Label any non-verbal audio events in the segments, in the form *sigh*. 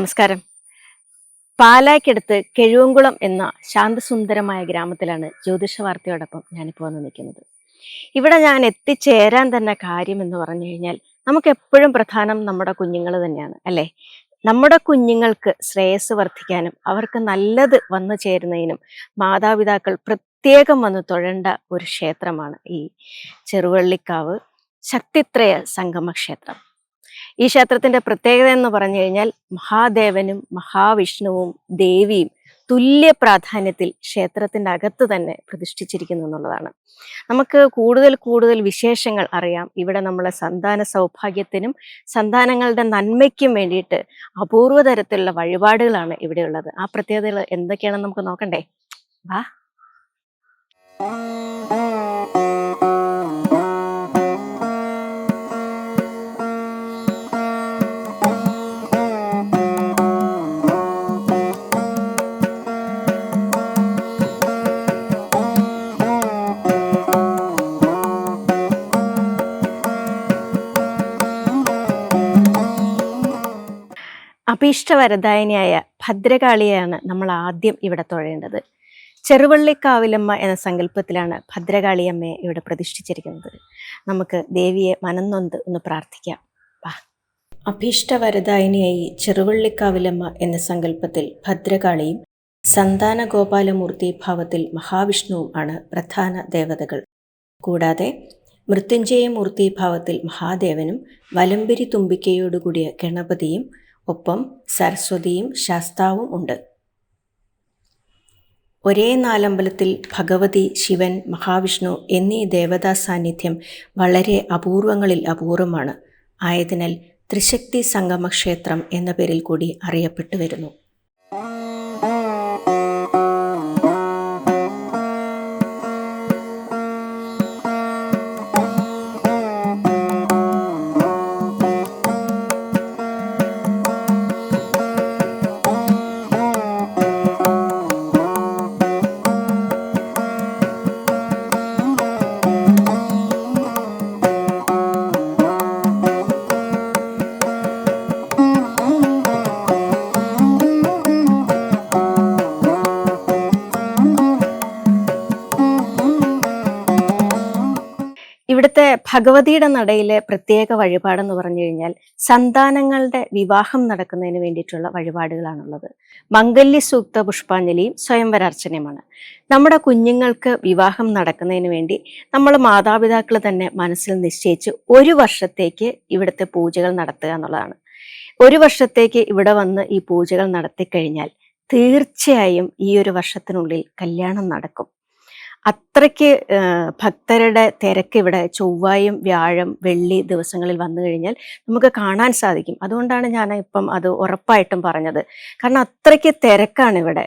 നമസ്കാരം. പാലായ്ക്കടുത്ത് കെഴുവങ്കുളം എന്ന ശാന്തസുന്ദരമായ ഗ്രാമത്തിലാണ് ജ്യോതിഷ വാർത്തയോടൊപ്പം ഞാനിപ്പോൾ വന്ന് നിൽക്കുന്നത്. ഇവിടെ ഞാൻ എത്തിച്ചേരാൻ തന്നെ കാര്യം എന്ന് പറഞ്ഞു കഴിഞ്ഞാൽ നമുക്ക് എപ്പോഴും പ്രധാനം നമ്മുടെ കുഞ്ഞുങ്ങൾ തന്നെയാണ് അല്ലേ? നമ്മുടെ കുഞ്ഞുങ്ങൾക്ക് ശ്രേയസ് വർദ്ധിക്കാനും അവർക്ക് നല്ലത് വന്നു ചേരുന്നതിനും മാതാപിതാക്കൾ പ്രത്യേകം വന്ന് തൊഴേണ്ട ഒരു ക്ഷേത്രമാണ് ഈ ചെറുവള്ളിക്കാവ് ശക്തിത്രയ സംഗമ ക്ഷേത്രം ഈ ക്ഷേത്രത്തിന്റെ പ്രത്യേകത എന്ന് പറഞ്ഞു കഴിഞ്ഞാൽ മഹാദേവനും മഹാവിഷ്ണുവും ദേവിയും തുല്യ പ്രാധാന്യത്തിൽ ക്ഷേത്രത്തിന്റെ അകത്ത് തന്നെ പ്രതിഷ്ഠിച്ചിരിക്കുന്നു എന്നുള്ളതാണ്. നമുക്ക് കൂടുതൽ കൂടുതൽ വിശേഷങ്ങൾ അറിയാം. ഇവിടെ നമ്മളെ സന്താന സൗഭാഗ്യത്തിനും സന്താനങ്ങളുടെ നന്മയ്ക്കും വേണ്ടിയിട്ട് അപൂർവ തരത്തിലുള്ള വഴിപാടുകളാണ് ഇവിടെയുള്ളത് ആ പ്രത്യേകതകൾ എന്തൊക്കെയാണെന്ന് നമുക്ക് നോക്കണ്ടേ? വാ. അഭീഷ്ടവരദായനിയായ ഭദ്രകാളിയെയാണ് നമ്മൾ ആദ്യം ഇവിടെ തൊഴേണ്ടത്. ചെറുവള്ളിക്കാവിലമ്മ എന്ന സങ്കല്പത്തിലാണ് ഭദ്രകാളിയമ്മയെ ഇവിടെ പ്രതിഷ്ഠിച്ചിരിക്കുന്നത്. നമുക്ക് ദേവിയെ മനംനൊന്ത് ഒന്ന് പ്രാർത്ഥിക്കാം. വാ. അഭീഷ്ടവരദായനിയായി ചെറുവള്ളിക്കാവിലമ്മ എന്ന സങ്കല്പത്തിൽ ഭദ്രകാളിയും സന്താന ഗോപാലമൂർത്തി ഭാവത്തിൽ മഹാവിഷ്ണുവും ആണ് പ്രധാന ദേവതകൾ. കൂടാതെ മൃത്യുഞ്ജയമൂർത്തി ഭാവത്തിൽ മഹാദേവനും വലംബരി തുമ്പിക്കയോടുകൂടിയ ഗണപതിയും ഒപ്പം സരസ്വതിയും ശാസ്താവും ഉണ്ട്. ഒരേ നാലമ്പലത്തിൽ ഭഗവതി ശിവൻ മഹാവിഷ്ണു എന്നീ ദേവതാ സാന്നിധ്യം വളരെ അപൂർവങ്ങളിൽ അപൂർവമാണ്. ആയതിനാൽ ത്രിശക്തി സംഗമക്ഷേത്രം എന്ന പേരിൽ കൂടി അറിയപ്പെട്ടു വരുന്നു ഭഗവതിയുടെ നടയിലെ പ്രത്യേക വഴിപാടെന്ന് പറഞ്ഞു കഴിഞ്ഞാൽ സന്താനങ്ങളുടെ വിവാഹം നടക്കുന്നതിന് വേണ്ടിയിട്ടുള്ള വഴിപാടുകളാണുള്ളത്. മംഗല്യ സൂക്ത പുഷ്പാഞ്ജലിയും സ്വയംവരാർച്ചനയുമാണ്. നമ്മുടെ കുഞ്ഞുങ്ങൾക്ക് വിവാഹം നടക്കുന്നതിന് വേണ്ടി നമ്മൾ മാതാപിതാക്കൾ തന്നെ മനസ്സിൽ നിശ്ചയിച്ച് ഒരു വർഷത്തേക്ക് ഇവിടുത്തെ പൂജകൾ നടത്തുക എന്നുള്ളതാണ്. ഒരു വർഷത്തേക്ക് ഇവിടെ വന്ന് ഈ പൂജകൾ നടത്തിക്കഴിഞ്ഞാൽ തീർച്ചയായും ഈ ഒരു വർഷത്തിനുള്ളിൽ കല്യാണം നടക്കും. അത്രയ്ക്ക് ഭക്തരുടെ തിരക്ക് ഇവിടെ ചൊവ്വായും വ്യാഴം വെള്ളി ദിവസങ്ങളിൽ വന്നു കഴിഞ്ഞാൽ നമുക്ക് കാണാൻ സാധിക്കും. അതുകൊണ്ടാണ് ഞാൻ ഇപ്പം അത് ഉറപ്പായിട്ടും പറഞ്ഞത്. കാരണം അത്രയ്ക്ക് തിരക്കാണ് ഇവിടെ.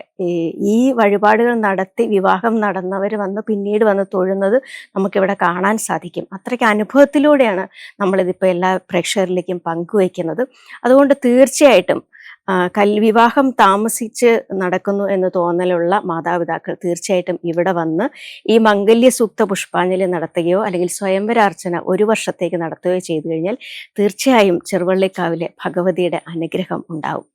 ഈ വഴിപാടുകൾ നടത്തി വിവാഹം നടന്നവർ വന്ന് പിന്നീട് വന്ന് തൊഴുന്നത് നമുക്കിവിടെ കാണാൻ സാധിക്കും. അത്രയ്ക്ക് അനുഭവത്തിലൂടെയാണ് നമ്മളിതിപ്പോൾ എല്ലാ പ്രേക്ഷകരിലേക്കും പങ്കുവയ്ക്കുന്നത്. അതുകൊണ്ട് തീർച്ചയായിട്ടും കൽ വിവാഹം താമസിച്ച് നടക്കുന്നു എന്ന് തോന്നലുള്ള മാതാപിതാക്കൾ തീർച്ചയായിട്ടും ഇവിടെ വന്ന് ഈ മംഗല്യ സൂക്ത പുഷ്പാഞ്ജലി നടത്തുകയോ അല്ലെങ്കിൽ സ്വയംവരാർച്ചന ഒരു വർഷത്തേക്ക് നടത്തുകയോ ചെയ്തു കഴിഞ്ഞാൽ തീർച്ചയായും ചെറുവള്ളിക്കാവിലെ ഭഗവതിയുടെ അനുഗ്രഹം ഉണ്ടാവും.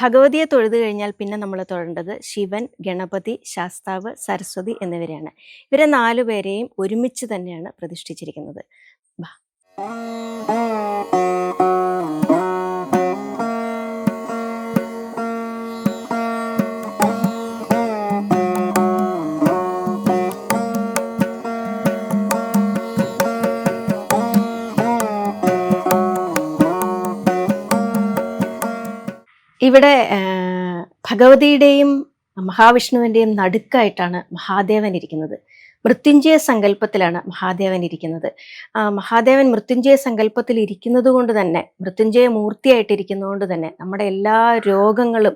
ഭഗവതിയെ തൊഴുതു കഴിഞ്ഞാൽ പിന്നെ നമ്മൾ തൊഴേണ്ടത് ശിവൻ ഗണപതി ശാസ്താവ് സരസ്വതി എന്നിവരെയാണ്. ഇവരെ നാലുപേരെയും ഒരുമിച്ച് തന്നെയാണ് പ്രതിഷ്ഠിച്ചിരിക്കുന്നത്. ഇവിടെ ഭഗവതിയുടെയും മഹാവിഷ്ണുവിന്റെയും നടുക്കായിട്ടാണ് മഹാദേവൻ ഇരിക്കുന്നത്. മൃത്യുഞ്ജയ സങ്കല്പത്തിലാണ് മഹാദേവൻ ഇരിക്കുന്നത്. ആ മഹാദേവൻ മൃത്യുഞ്ജയ സങ്കല്പത്തിൽ ഇരിക്കുന്നത് കൊണ്ട് തന്നെ മൃത്യുഞ്ജയ മൂർത്തിയായിട്ടിരിക്കുന്നതുകൊണ്ട് തന്നെ നമ്മുടെ എല്ലാ രോഗങ്ങളും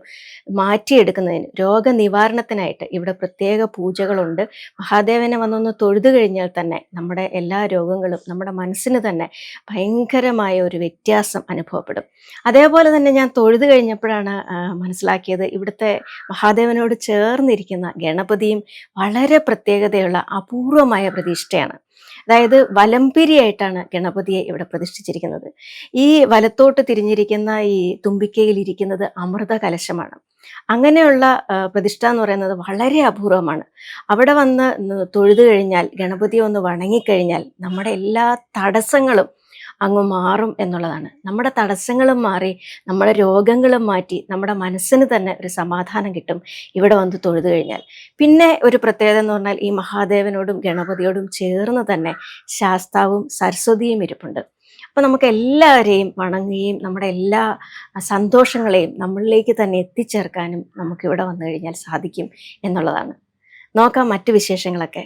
മാറ്റിയെടുക്കുന്നതിന് രോഗനിവാരണത്തിനായിട്ട് ഇവിടെ പ്രത്യേക പൂജകളുണ്ട്. മഹാദേവനെ വന്നൊന്ന് തൊഴുതു കഴിഞ്ഞാൽ തന്നെ നമ്മുടെ എല്ലാ രോഗങ്ങളും നമ്മുടെ മനസ്സിന് തന്നെ ഭയങ്കരമായ ഒരു വ്യത്യാസം അനുഭവപ്പെടും. അതേപോലെ തന്നെ ഞാൻ തൊഴുതു കഴിഞ്ഞപ്പോഴാണ് മനസ്സിലാക്കിയത് ഇവിടുത്തെ മഹാദേവനോട് ചേർന്നിരിക്കുന്ന ഗണപതിയും വളരെ പ്രത്യേകതയുള്ള അപൂർവമായ പ്രതിഷ്ഠയാണ്. അതായത് വലംപിരിയായിട്ടാണ് ഗണപതിയെ ഇവിടെ പ്രതിഷ്ഠിച്ചിരിക്കുന്നത്. ഈ വലത്തോട്ട് തിരിഞ്ഞിരിക്കുന്ന ഈ തുമ്പിക്കയിൽ ഇരിക്കുന്നത് അമൃത കലശമാണ്. അങ്ങനെയുള്ള പ്രതിഷ്ഠ എന്ന് പറയുന്നത് വളരെ അപൂർവമാണ്. അവിടെ വന്ന് തൊഴുതു കഴിഞ്ഞാൽ ഗണപതിയെ ഒന്ന് വണങ്ങിക്കഴിഞ്ഞാൽ നമ്മുടെ എല്ലാ തടസ്സങ്ങളും അങ്ങ് മാറും എന്നുള്ളതാണ്. നമ്മുടെ തടസ്സങ്ങളും മാറി നമ്മുടെ രോഗങ്ങളും മാറ്റി നമ്മുടെ മനസ്സിന് തന്നെ ഒരു സമാധാനം കിട്ടും ഇവിടെ വന്ന് തൊഴുതു കഴിഞ്ഞാൽ. പിന്നെ ഒരു പ്രത്യേകത എന്ന് പറഞ്ഞാൽ ഈ മഹാദേവനോടും ഗണപതിയോടും ചേർന്ന് തന്നെ ശാസ്താവും സരസ്വതിയും ഇരിപ്പുണ്ട്. അപ്പോൾ നമുക്ക് എല്ലാവരെയും വണങ്ങുകയും നമ്മുടെ എല്ലാ സന്തോഷങ്ങളെയും നമ്മളിലേക്ക് തന്നെ എത്തിച്ചേർക്കാനും നമുക്ക് ഇവിടെ വന്നു കഴിഞ്ഞാൽ സാധിക്കും എന്നുള്ളതാണ്. നോക്കാം മറ്റു വിശേഷങ്ങളൊക്കെ.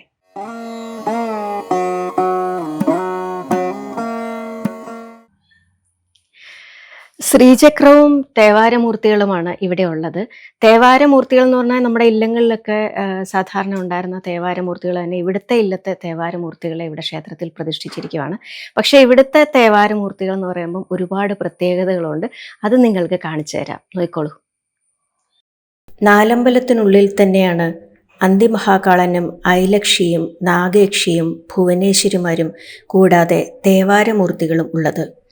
ശ്രീചക്രവും തേവാരമൂർത്തികളുമാണ് ഇവിടെ ഉള്ളത്. തേവാരമൂർത്തികൾ എന്ന് പറഞ്ഞാൽ നമ്മുടെ ഇല്ലങ്ങളിലൊക്കെ സാധാരണ ഉണ്ടായിരുന്ന തേവാരമൂർത്തികൾ തന്നെ ഇവിടുത്തെ ഇല്ലത്തെ തേവാരമൂർത്തികളെ ഇവിടെ ക്ഷേത്രത്തിൽ പ്രതിഷ്ഠിച്ചിരിക്കുകയാണ് പക്ഷേ ഇവിടുത്തെ തേവാരമൂർത്തികൾ എന്ന് പറയുമ്പം ഒരുപാട് പ്രത്യേകതകളുണ്ട്. അത് നിങ്ങൾക്ക് കാണിച്ചു തരാം. നോക്കിക്കോളൂ. നാലമ്പലത്തിനുള്ളിൽ തന്നെയാണ് അന്തിമഹാകാളനും ഐലക്ഷിയും നാഗയക്ഷിയും ഭുവനേശ്വരിമാരും കൂടാതെ തേവാരമൂർത്തികളും ഉള്ളത്.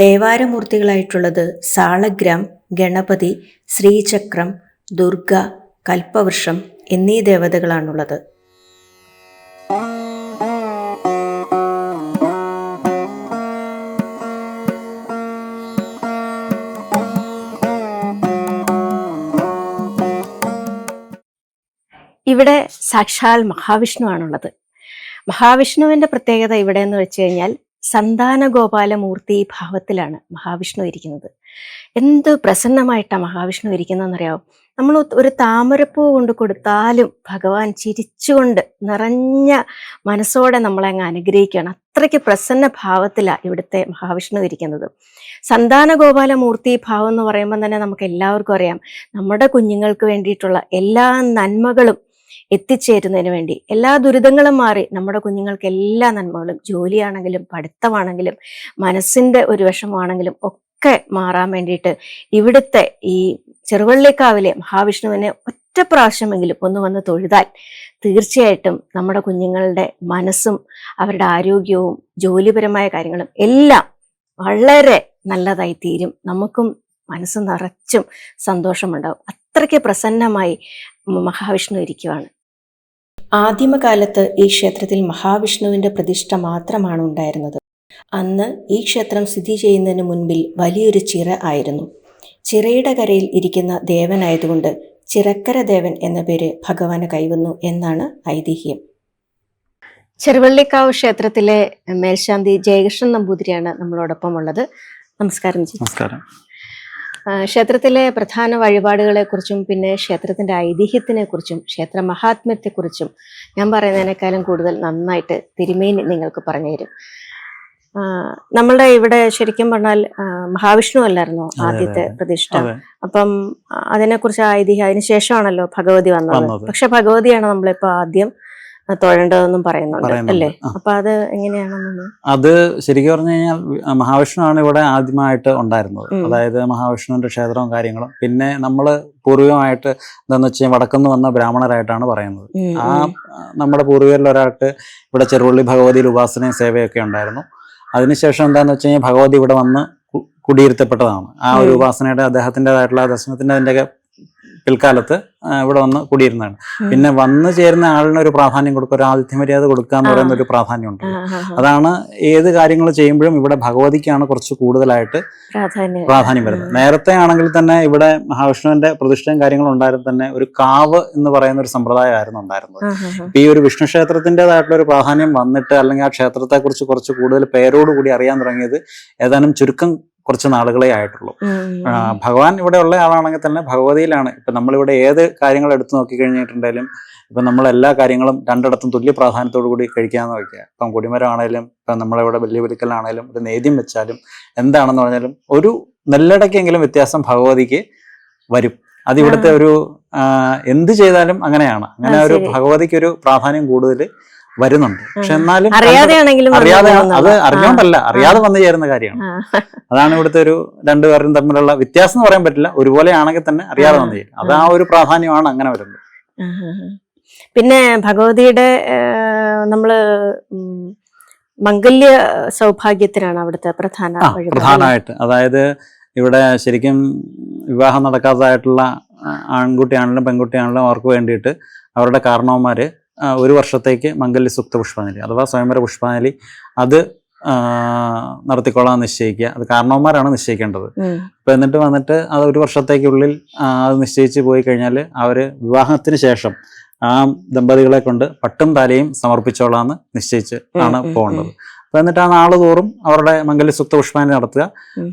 തേവാരമൂർത്തികളായിട്ടുള്ളത് സാളഗ്രാം ഗണപതി ശ്രീചക്രം ദുർഗ കൽപ്പവൃക്ഷം എന്നീ ദേവതകളാണുള്ളത്. ഇവിടെ സാക്ഷാൽ മഹാവിഷ്ണു ആണുള്ളത്. മഹാവിഷ്ണുവിന്റെ പ്രത്യേകത ഇവിടെ എന്ന് വെച്ച് കഴിഞ്ഞാൽ സന്താന ഗോപാലമൂർത്തി ഭാവത്തിലാണ് മഹാവിഷ്ണു ഇരിക്കുന്നത്. എന്ത് പ്രസന്നമായിട്ടാണ് മഹാവിഷ്ണു ഇരിക്കുന്നതെന്നറിയാവും? നമ്മൾ ഒരു താമരപ്പൂ കൊണ്ട് കൊടുത്താലും ഭഗവാൻ ചിരിച്ചുകൊണ്ട് നിറഞ്ഞ മനസ്സോടെ നമ്മളെ അങ്ങ് അനുഗ്രഹിക്കുകയാണ്. അത്രയ്ക്ക് പ്രസന്ന ഭാവത്തിലാണ് ഇവിടുത്തെ മഹാവിഷ്ണു ഇരിക്കുന്നത്. സന്താന ഗോപാലമൂർത്തി ഭാവം എന്ന് പറയുമ്പോൾ തന്നെ നമുക്ക് എല്ലാവർക്കും അറിയാം. നമ്മുടെ കുഞ്ഞുങ്ങൾക്ക് വേണ്ടിയിട്ടുള്ള എല്ലാ നന്മകളും എത്തിച്ചേരുന്നതിന് വേണ്ടി. എല്ലാ ദുരിതങ്ങളും മാറി നമ്മുടെ കുഞ്ഞുങ്ങൾക്ക് എല്ലാ നന്മകളും ജോലിയാണെങ്കിലും പഠിത്തമാണെങ്കിലും മനസ്സിന്റെ ഒരു വിഷമമാണെങ്കിലും ഒക്കെ മാറാൻ വേണ്ടിയിട്ട് ഇവിടുത്തെ ഈ ചെറുവള്ളിക്കാവിലെ മഹാവിഷ്ണുവിനെ ഒറ്റ പ്രാവശ്യമെങ്കിലും ഒന്ന് വന്ന് തൊഴുതാൽ തീർച്ചയായിട്ടും നമ്മുടെ കുഞ്ഞുങ്ങളുടെ മനസ്സും അവരുടെ ആരോഗ്യവും ജോലിപരമായ കാര്യങ്ങളും എല്ലാം വളരെ നല്ലതായി തീരും. നമുക്കും മനസ്സ് നിറച്ചും സന്തോഷമുണ്ടാവും. അത്രയ്ക്ക് പ്രസന്നമായി മഹാവിഷ്ണു ഇരിക്കുവാണ്. ആദിമകാലത്ത് ഈ ക്ഷേത്രത്തിൽ മഹാവിഷ്ണുവിന്റെ പ്രതിഷ്ഠ മാത്രമാണ് ഉണ്ടായിരുന്നത്. അന്ന് ഈ ക്ഷേത്രം സ്ഥിതി ചെയ്യുന്നതിന് മുൻപിൽ വലിയൊരു ചിറ ആയിരുന്നു. ചിറയുടെ കരയിൽ ഇരിക്കുന്ന ദേവനായതുകൊണ്ട് ചിറക്കര ദേവൻ എന്ന പേര് ഭഗവാന് കൈവന്നു എന്നാണ് ഐതിഹ്യം. ചെറുവള്ളിക്കാവ് ക്ഷേത്രത്തിലെ മേൽശാന്തി ജയകൃഷ്ണൻ നമ്പൂതിരിയാണ് നമ്മളോടൊപ്പം ഉള്ളത് നമസ്കാരം നമസ്കാരം. ക്ഷേത്രത്തിലെ പ്രധാന വഴിപാടുകളെ കുറിച്ചും പിന്നെ ക്ഷേത്രത്തിന്റെ ഐതിഹ്യത്തിനെ കുറിച്ചും ക്ഷേത്ര മഹാത്മ്യത്തെക്കുറിച്ചും ഞാൻ പറയുന്നതിനേക്കാളും കൂടുതൽ നന്നായിട്ട് തിരുമേനി നിങ്ങൾക്ക് പറഞ്ഞു തരും. നമ്മളുടെ ഇവിടെ ശരിക്കും പറഞ്ഞാൽ മഹാവിഷ്ണു അല്ലായിരുന്നു ആദ്യത്തെ പ്രതിഷ്ഠ? അപ്പം ആ, അതിനെക്കുറിച്ച് ഐതിഹ്യം അതിനുശേഷമാണല്ലോ ഭഗവതി വന്നത്. പക്ഷെ ഭഗവതിയാണ് നമ്മളിപ്പോ ആദ്യം തൊഴേണ്ടതെന്നും പറയുന്നുണ്ട്. അല്ലേ. അപ്പൊ അത് എങ്ങനെയാണെന്ന് അത് ശരിക്കും പറഞ്ഞു കഴിഞ്ഞാൽ മഹാവിഷ്ണു ആണ് ഇവിടെ ആദ്യമായിട്ട് ഉണ്ടായിരുന്നത്. അതായത് മഹാവിഷ്ണുവിന്റെ ക്ഷേത്രവും കാര്യങ്ങളും. പിന്നെ നമ്മൾ പൂർവികമായിട്ട് എന്താന്ന് വെച്ചാൽ വടക്കുന്ന് വന്ന ബ്രാഹ്മണരായിട്ടാണ് പറയുന്നത്. ആ നമ്മുടെ പൂർവികരിൽ ഒരാൾക്ക് ഇവിടെ ചെറുവള്ളി ഭഗവതിയിൽ ഉപാസനയും സേവയൊക്കെ ഉണ്ടായിരുന്നു. അതിനുശേഷം എന്താണെന്ന് വെച്ച് കഴിഞ്ഞാൽ ഭഗവതി ഇവിടെ വന്ന് കുടിയിരുത്തപ്പെട്ടതാണ്. ആ ഒരു. ഉപാസനയുടെ അദ്ദേഹത്തിന്റെതായിട്ടുള്ള ദർശനത്തിന്റെ അതിന്റെയൊക്കെ പിൽക്കാലത്ത് ഇവിടെ വന്ന് കൂടിയിരുന്നതാണ്. പിന്നെ വന്നു ചേരുന്ന ആളിന് ഒരു പ്രാധാന്യം കൊടുക്കുക ഒരു ആതിഥ്യ മര്യാദ കൊടുക്കുക എന്ന് പറയുന്ന ഒരു ആ, ആ. അതാണ് ഏത് കാര്യങ്ങൾ ചെയ്യുമ്പോഴും ഇവിടെ ഭഗവതിക്കാണ് കുറച്ച് കൂടുതലായിട്ട് പ്രാധാന്യം. പ്രാധാന്യം വരുന്നത്. നേരത്തെ ആണെങ്കിൽ തന്നെ ഇവിടെ മഹാവിഷ്ണുവിന്റെ പ്രതിഷ്ഠയും കാര്യങ്ങളും ഉണ്ടായിരുന്ന തന്നെ ഒരു കാവ് എന്ന് പറയുന്ന ഒരു സമ്പ്രദായമായിരുന്നു ഉണ്ടായിരുന്നത്. ഇപ്പൊ ഈ ഒരു വിഷ്ണു ക്ഷേത്രത്തിന്റെതായിട്ടുള്ള ഒരു പ്രാധാന്യം വന്നിട്ട് അല്ലെങ്കിൽ ആ ക്ഷേത്രത്തെ കുറിച്ച് കുറച്ച് കൂടുതൽ പേരോടുകൂടി അറിയാൻ തുടങ്ങിയത് ഏതാനും ചുരുക്കം കുറച്ച് നാളുകളെ ആയിട്ടുള്ളൂ. ഭഗവാൻ ഇവിടെ ഉള്ള ആളാണെങ്കിൽ തന്നെ ഭഗവതിയിലാണ്. ഇപ്പൊ നമ്മളിവിടെ ഏത് കാര്യങ്ങൾ എടുത്തു നോക്കി കഴിഞ്ഞിട്ടുണ്ടെങ്കിലും ഇപ്പൊ നമ്മൾ എല്ലാ കാര്യങ്ങളും രണ്ടിടത്തും തുല്യ പ്രാധാന്യത്തോടു കൂടി കഴിക്കാന്ന് വയ്ക്കുക ഇപ്പം കുടിമരമാണേലും ഇപ്പൊ നമ്മളിവിടെ വലിയ വലിക്കലാണേലും ഒരു നേദ്യം വെച്ചാലും എന്താണെന്ന് പറഞ്ഞാലും ഒരു നെല്ലടക്കെങ്കിലും വ്യത്യാസം ഭഗവതിക്ക് വരും. അത് ഇവിടുത്തെ ഒരു എന്ത് ചെയ്താലും അങ്ങനെയാണ്. അങ്ങനെ ഒരു ഭഗവതിക്ക് ഒരു പ്രാധാന്യം കൂടുതൽ വരുന്നുണ്ട്. പക്ഷെ. എന്നാലും അറിയാതെയാണെങ്കിലും അറിയാതെ അത്. അറിഞ്ഞോണ്ടല്ല അറിയാതെ വന്നു ചേരുന്ന കാര്യമാണ്. അതാണ് ഇവിടുത്തെ ഒരു രണ്ടുപേരും തമ്മിലുള്ള വ്യത്യാസം എന്ന് പറയാൻ പറ്റില്ല. ഒരുപോലെ ആണെങ്കിൽ തന്നെ അറിയാതെ വന്നു ചേരും. അത് ആ ഒരു പ്രാധാന്യമാണ് അങ്ങനെ വരുന്നത്. പിന്നെ ഭഗവതിയുടെ നമ്മൾ മംഗല്യ സൗഭാഗ്യത്തിനാണ് അവിടുത്തെ പ്രധാന. പ്രധാനമായിട്ട്. അതായത് ഇവിടെ ശരിക്കും വിവാഹം നടക്കാത്തതായിട്ടുള്ള ആൺകുട്ടിയാണെങ്കിലും പെൺകുട്ടിയാണെങ്കിലും അവർക്ക് വേണ്ടിയിട്ട് അവരുടെ കാരണവന്മാര് ഒരു വർഷത്തേക്ക് മംഗല്യ സുക്ത പുഷ്പാഞ്ജലി അഥവാ സ്വയംവര പുഷ്പാഞ്ജലി അത് നടത്തിക്കൊള്ളാൻ നിശ്ചയിക്കുക. അത് കാരണവന്മാരാണ് നിശ്ചയിക്കേണ്ടത്. അപ്പൊ എന്നിട്ട് വന്നിട്ട് അത് ഒരു വർഷത്തേക്കുള്ളിൽ അത് നിശ്ചയിച്ച് പോയി കഴിഞ്ഞാൽ അവർ വിവാഹത്തിന് ശേഷം ആ ദമ്പതികളെ കൊണ്ട് പട്ടും താലയും സമർപ്പിച്ചോളാന്ന് നിശ്ചയിച്ച് ആണ് പോകേണ്ടത്. അപ്പൊ എന്നിട്ട് ആ നാൾ തോറും അവരുടെ മംഗല്യസുക്ത പുഷ്പാഞ്ജലി നടത്തുക.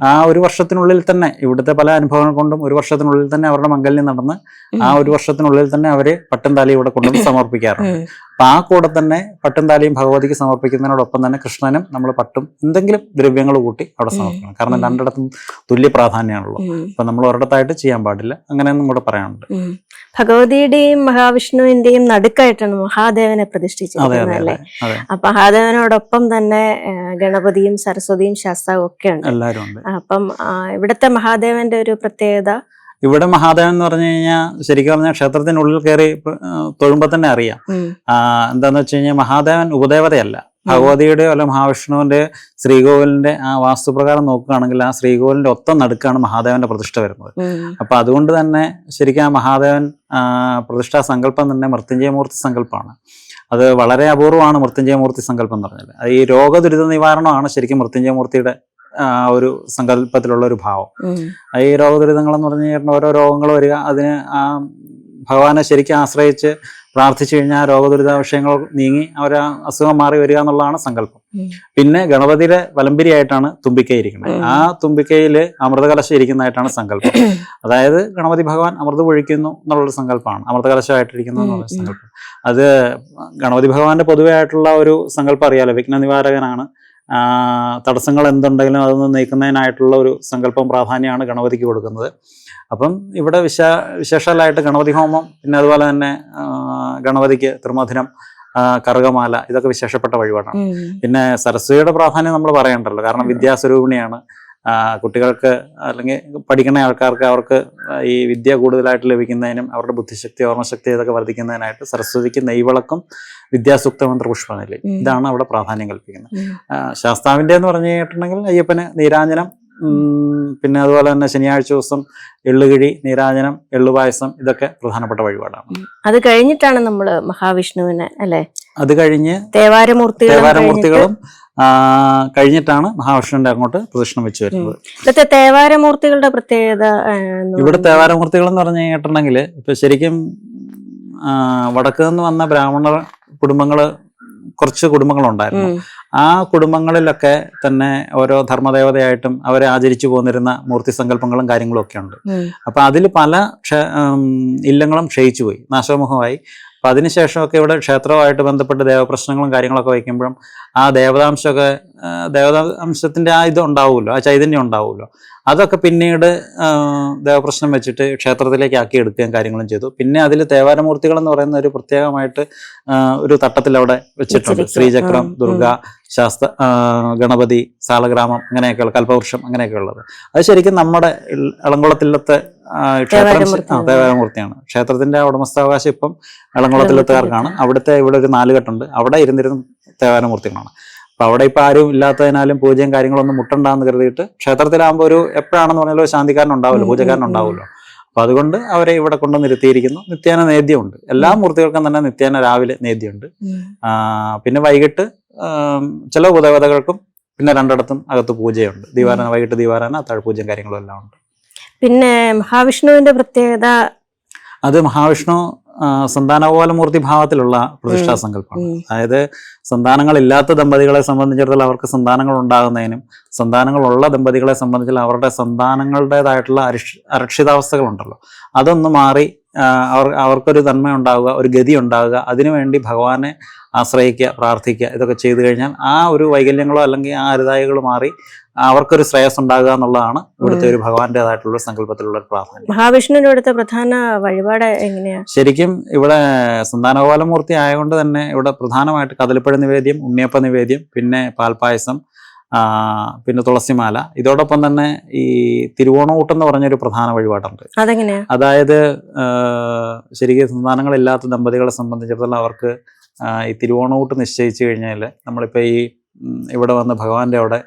ആ ഒരു വർഷത്തിനുള്ളിൽ തന്നെ ഇവിടുത്തെ പല അനുഭവങ്ങൾ കൊണ്ടും ഒരു വർഷത്തിനുള്ളിൽ തന്നെ അവരുടെ മംഗല്യം നടന്ന് ആ ഒരു വർഷത്തിനുള്ളിൽ തന്നെ അവർ പട്ടം താലി ഇവിടെ കൊണ്ടുവന്ന് *coughs* സമർപ്പിക്കാറുണ്ട്. അപ്പൊ ആ കൂടെ തന്നെ പട്ടും താലിയും ഭഗവതിക്ക് സമർപ്പിക്കുന്നതിനോടൊപ്പം തന്നെ കൃഷ്ണനും നമ്മൾ പട്ടും എന്തെങ്കിലും ദ്രവ്യങ്ങൾ കൂട്ടി അവിടെ സമർപ്പിക്കണം. കാരണം. രണ്ടിടത്തും തുല്യ പ്രാധാന്യമാണല്ലോ. അപ്പൊ നമ്മൾ ഒരിടത്തായിട്ട് ചെയ്യാൻ പാടില്ല. അങ്ങനെയൊന്നും കൂടെ പറയാനുണ്ട്. ഭഗവതിയുടെയും മഹാവിഷ്ണുവിന്റെയും നടുക്കായിട്ടാണ് മഹാദേവനെ പ്രതിഷ്ഠിച്ചിരിക്കുന്നത് അപ്പൊ മഹാദേവനോടൊപ്പം തന്നെ ഗണപതിയും സരസ്വതിയും ശാസ്താവും ഒക്കെ ഉണ്ട് അപ്പം ഇവിടുത്തെ മഹാദേവന്റെ ഒരു പ്രത്യേകത ഇവിടെ മഹാദേവൻ എന്ന് പറഞ്ഞു കഴിഞ്ഞാൽ ശരിക്കും പറഞ്ഞാൽ ക്ഷേത്രത്തിനുള്ളിൽ കയറി തൊഴുമ്പോൾ തന്നെ അറിയാം. എന്താന്ന് വെച്ച് കഴിഞ്ഞാൽ മഹാദേവൻ ഉപദേവതയല്ല. ഭഗവതിയുടെ അല്ല മഹാവിഷ്ണുവിന്റെ ശ്രീകോവിലിന്റെ ആ വാസ്തുപ്രകാരം നോക്കുകയാണെങ്കിൽ ആ ശ്രീകോവിലിന്റെ ഒത്ത നടുക്കാണ് മഹാദേവന്റെ പ്രതിഷ്ഠ വരുന്നത്. അപ്പൊ അതുകൊണ്ട് തന്നെ ശരിക്കും ആ മഹാദേവൻ പ്രതിഷ്ഠാ സങ്കല്പം തന്നെ മൃത്യുഞ്ജയമൂർത്തി സങ്കല്പമാണ്. അത് വളരെ അപൂർവമാണ് മൃത്യുഞ്ജയമൂർത്തി സങ്കല്പം എന്ന് പറഞ്ഞാൽ അത് ഈ രോഗദുരിത നിവാരണമാണ് ശരിക്കും മൃത്യുഞ്ജയമൂർത്തിയുടെ ഒരു സങ്കല്പത്തിലുള്ള ഒരു ഭാവം. ഈ രോഗദുരിതങ്ങൾ എന്ന് പറഞ്ഞു കഴിഞ്ഞാൽ ഓരോ രോഗങ്ങൾ വരിക അതിന് ആ ഭഗവാനെ ശരിക്കും ആശ്രയിച്ച് പ്രാർത്ഥിച്ചു കഴിഞ്ഞാൽ ആ രോഗദുരിത വിഷയങ്ങൾ നീങ്ങി അവർ ആ അസുഖം മാറി വരിക എന്നുള്ളതാണ് സങ്കല്പം. പിന്നെ ഗണപതിയുടെ വലമ്പിരിയായിട്ടാണ് തുമ്പിക്കൈ ഇരിക്കുന്നത്. ആ തുമ്പിക്കൈയിൽ അമൃതകലശം ഇരിക്കുന്നതായിട്ടാണ് സങ്കല്പം. അതായത് ഗണപതി ഭഗവാൻ അമൃത് പൊഴിക്കുന്നു എന്നുള്ളൊരു സങ്കല്പമാണ്. അമൃതകലശമായിട്ടിരിക്കുന്നു എന്നുള്ള. സങ്കല്പം. അത് ഗണപതി ഭഗവാന്റെ പൊതുവെ ആയിട്ടുള്ള ഒരു സങ്കല്പം അറിയാലോ. വിഘ്ന നിവാരകനാണ് തടസ്സങ്ങൾ എന്തുണ്ടെങ്കിലും അതൊന്ന് നീക്കുന്നതിനായിട്ടുള്ള ഒരു സങ്കല്പം പ്രാധാന്യമാണ് ഗണപതിക്ക് കൊടുക്കുന്നത്. അപ്പം ഇവിടെ വിശ വിശേഷാലായിട്ട് ഗണപതി ഹോമം പിന്നെ അതുപോലെ തന്നെ ഗണപതിക്ക് ത്രിമധുരം കറുകമാല ഇതൊക്കെ വിശേഷപ്പെട്ട വഴിപാടാണ്. പിന്നെ സരസ്വതിയുടെ പ്രാധാന്യം നമ്മൾ പറയണ്ടല്ലോ കാരണം വിദ്യാസ്വരൂപിണിയാണ്. കുട്ടികൾക്ക് അല്ലെങ്കിൽ പഠിക്കുന്ന ആൾക്കാർക്ക് അവർക്ക് ഈ വിദ്യ കൂടുതലായിട്ട് ലഭിക്കുന്നതിനും അവരുടെ ബുദ്ധിശക്തി ഓർമ്മശക്തി ഇതൊക്കെ വർദ്ധിക്കുന്നതിനായിട്ട് സരസ്വതിക്ക് നെയ്വിളക്കും വിദ്യാസുക്ത മന്ത്രപുഷ്പനില ഉം. ഇതാണ് അവിടെ പ്രാധാന്യം കൽപ്പിക്കുന്നത്. ശാസ്താവിന്റെ എന്ന് പറഞ്ഞു കഴിഞ്ഞിട്ടുണ്ടെങ്കിൽ അയ്യപ്പന് നീരാഞ്ജനം പിന്നെ അതുപോലെ തന്നെ ശനിയാഴ്ച ദിവസം എള്ളുകിഴി നീരാജനം എള്ളുപായസം ഇതൊക്കെ പ്രധാനപ്പെട്ട വഴിപാടാണ്. അത് കഴിഞ്ഞിട്ടാണ് നമ്മൾ മഹാവിഷ്ണുവിനെ അല്ലെ? അത് കഴിഞ്ഞ് ദേവാരമൂർത്തികളും കഴിഞ്ഞിട്ടാണ് മഹാവിഷ്ണുവിന്റെ അങ്ങോട്ട് പ്രദക്ഷിണം വെച്ച് വരുന്നത്. ഇവിടുത്തെ തേവാരമൂർത്തികളുടെ പ്രത്യേകത ഇവിടെ തേവാരമൂർത്തികൾ എന്ന് പറഞ്ഞു കഴിഞ്ഞിട്ടുണ്ടെങ്കിൽ ഇപ്പൊ ശരിക്കും വടക്ക് നിന്ന് വന്ന ബ്രാഹ്മണ കുടുംബങ്ങൾ കുറച്ച് കുടുംബങ്ങളുണ്ടായിരുന്നു. ആ കുടുംബങ്ങളിലൊക്കെ തന്നെ ഓരോ ധർമ്മദേവതയായിട്ടും അവരെ ആചരിച്ചു പോന്നിരുന്ന മൂർത്തി സങ്കല്പങ്ങളും കാര്യങ്ങളും ഒക്കെ ഉണ്ട്. അപ്പൊ അതിൽ പല ഇല്ലങ്ങളും ക്ഷയിച്ചു പോയി നാശോമുഖമായി അപ്പൊ അതിനുശേഷമൊക്കെ ഇവിടെ ക്ഷേത്രവുമായിട്ട് ബന്ധപ്പെട്ട് ദേവപ്രശ്നങ്ങളും കാര്യങ്ങളൊക്കെ വയ്ക്കുമ്പോഴും ആ ദേവതാംശമൊക്കെ ദേവതാംശത്തിന്റെ ആ ഇത് ഉണ്ടാവുമല്ലോ ആ ചൈതന്യം ഉണ്ടാവുമല്ലോ. അതൊക്കെ പിന്നീട് ദേവപ്രശ്നം വെച്ചിട്ട് ക്ഷേത്രത്തിലേക്ക് ആക്കി എടുക്കുകയും കാര്യങ്ങളും ചെയ്തു. പിന്നെ അതിൽ തേവാരമൂർത്തികൾ എന്ന് പറയുന്ന ഒരു പ്രത്യേകമായിട്ട് ഒരു തട്ടത്തിൽ അവിടെ വെച്ചിട്ടുണ്ട്. ശ്രീചക്രം ദുർഗ ശാസ്ത്ര ഗണപതി സാലഗ്രാമം അങ്ങനെയൊക്കെയുള്ള കൽപ്പവൃക്ഷം അങ്ങനെയൊക്കെ ഉള്ളത് അത് ശരിക്കും നമ്മുടെ ആ, ക്ഷേത്രം ദേവാലയമൂർത്തിയാണ് ക്ഷേത്രത്തിന്റെ ഉടമസ്ഥാവകാശം ഇപ്പം എളംകുളത്തിലെത്തുകാർക്കാണ് അവിടുത്തെ ഇവിടെ ഒരു നാലുകെട്ടുണ്ട് അവിടെ ഇരുന്നിരുന്ന ദേവാലയമൂർത്തികളാണ് അപ്പൊ അവിടെ ഇപ്പൊ ആരും ഇല്ലാത്തതിനാലും പൂജയും കാര്യങ്ങളൊന്നും മുട്ടണ്ടാന്ന് കരുതിയിട്ട് ക്ഷേത്രത്തിലാകുമ്പോൾ ഒരു എപ്പോഴാണെന്ന് പറഞ്ഞാലും ശാന്തിക്കാരൻ ഉണ്ടാവില്ല പൂജക്കാരൻ. ഉണ്ടാവുമല്ലോ. അപ്പൊ അതുകൊണ്ട് അവരെ ഇവിടെ കൊണ്ട് നിർത്തിയിരിക്കുന്നു. നിത്യേന നേദ്യമുണ്ട്. എല്ലാ മൂർത്തികൾക്കും തന്നെ നിത്യാന രാവിലെ നേദ്യമുണ്ട്. പിന്നെ വൈകിട്ട് ചില ഉപദേവതകൾക്കും പിന്നെ രണ്ടിടത്തും അകത്ത് പൂജയുണ്ട്. ദീപാരാധന വൈകിട്ട് ദീപാരാധന താഴ്പൂജയും കാര്യങ്ങളും എല്ലാം ഉണ്ട്. പിന്നെ മഹാവിഷ്ണുവിന്റെ പ്രത്യേകത? അത് മഹാവിഷ്ണു ആ, സന്താനകോലമൂർത്തി ഭാവത്തിലുള്ള പ്രതിഷ്ഠാ സങ്കല്പമാണ്. അതായത് സന്താനങ്ങൾ ഇല്ലാത്ത ദമ്പതികളെ സംബന്ധിച്ചിടത്തോളം അവർക്ക് സന്താനങ്ങൾ ഉണ്ടാകുന്നതിനും സന്താനങ്ങളുള്ള ദമ്പതികളെ സംബന്ധിച്ചാൽ അവരുടെ സന്താനങ്ങളുടേതായിട്ടുള്ള അരക്ഷി അരക്ഷിതാവസ്ഥകളുണ്ടല്ലോ. അതൊന്ന് മാറി അവർ അവർക്കൊരു നന്മ ഉണ്ടാവുക ഒരു ഗതി ഉണ്ടാവുക അതിനുവേണ്ടി ഭഗവാനെ ആശ്രയിക്കുക പ്രാർത്ഥിക്കുക ഇതൊക്കെ ചെയ്തു കഴിഞ്ഞാൽ ആ ഒരു വൈകല്യങ്ങളോ അല്ലെങ്കിൽ ആ അരുതായികളോ മാറി അവർക്കൊരു ശ്രേയസ് ഉണ്ടാകുക എന്നുള്ളതാണ് ഇവിടുത്തെ ഒരു ഭഗവാന്റേതായിട്ടുള്ള സങ്കല്പത്തിലുള്ള ഒരു പ്രാധാന്യം മഹാവിഷ്ണുവിന്റെ ഇവിടുത്തെ പ്രധാന വഴിപാട് എങ്ങനെയാണ് ശരിക്കും ഇവിടെ സന്താനഗോപാലമൂർത്തി ആയതുകൊണ്ട് തന്നെ ഇവിടെ പ്രധാനമായിട്ട് കദളിപ്പഴ നിവേദ്യം ഉണ്ണിയപ്പ നിവേദ്യം പിന്നെ പാൽപ്പായസം ആ, പിന്നെ തുളസിമാല. ഇതോടൊപ്പം തന്നെ ഈ തിരുവോണൂട്ടം എന്ന് പറഞ്ഞൊരു പ്രധാന വഴിപാടുണ്ട്. അതെങ്ങനെയാ? അതായത് ശരിക്കും സന്താനങ്ങളില്ലാത്ത ദമ്പതികളെ സംബന്ധിച്ചിടത്തോളം അവർക്ക് ഈ തിരുവോണൂട്ട് നിശ്ചയിച്ചു കഴിഞ്ഞാൽ നമ്മളിപ്പോൾ ഈ ഇവിടെ വന്ന് ഭഗവാന്റെ അവിടെ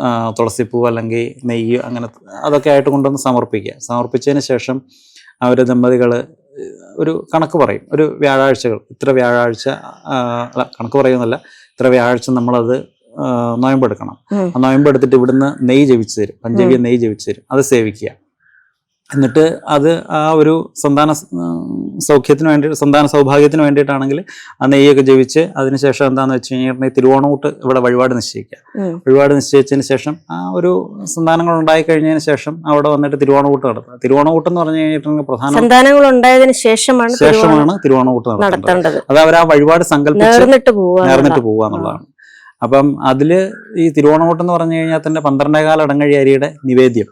ആ, തുളസിപ്പൂ അല്ലെങ്കിൽ നെയ്യ് അങ്ങനെ അതൊക്കെ ആയിട്ട് കൊണ്ടുവന്ന് സമർപ്പിക്കുക. സമർപ്പിച്ചതിന് ശേഷം അവർ ദമ്പതികൾ ഒരു കണക്ക് പറയും. ഒരു വ്യാഴാഴ്ചകൾ. ഇത്ര വ്യാഴാഴ്ച അല്ല കണക്ക് പറയുന്നല്ല ഇത്ര വ്യാഴാഴ്ച നമ്മളത് നോയമ്പെടുക്കണം. ആ നോയമ്പെടുത്തിട്ട് ഇവിടുന്ന് നെയ്യ് ജപിച്ചു തരും. പഞ്ചവിയ നെയ്യ് ജപിച്ചു തരും. അത് സേവിക്കുക. എന്നിട്ട് അത് ആ ഒരു സന്താന സൗഖ്യത്തിന് വേണ്ടി സന്താന സൗഭാഗ്യത്തിന് വേണ്ടിയിട്ടാണെങ്കിൽ ആ നെയ്യൊക്കെ ജപിച്ച് അതിനുശേഷം എന്താണെന്ന് വെച്ച് കഴിഞ്ഞിട്ടുണ്ടെങ്കിൽ തിരുവോണമൂട്ട് ഇവിടെ വഴിപാട് നിശ്ചയിക്കുക. വഴിപാട് നിശ്ചയിച്ചതിന് ശേഷം ആ ഒരു സന്താനങ്ങൾ ഉണ്ടായി കഴിഞ്ഞതിന് ശേഷം അവിടെ വന്നിട്ട് തിരുവോണമൂട്ട് നടത്തുക. തിരുവോണമൂട്ട് എന്ന് പറഞ്ഞു കഴിഞ്ഞിട്ടുണ്ടെങ്കിൽ പ്രധാന സന്താനങ്ങൾ ഉണ്ടായതിനു ശേഷമാണ് ശേഷമാണ് തിരുവോണമൂട്ട് നടത്തേണ്ടത്. അത് അവർ ആ വഴിപാട് സങ്കല്പിച്ച് നേർന്നിട്ട് പോവുക എന്നുള്ളതാണ്. അപ്പം അതിൽ ഈ തിരുവോണകൂട്ട് എന്ന് പറഞ്ഞു കഴിഞ്ഞാൽ തന്നെ പന്ത്രണ്ടേകാല ഇടങ്ങഴി അരിയുടെ നിവേദ്യം.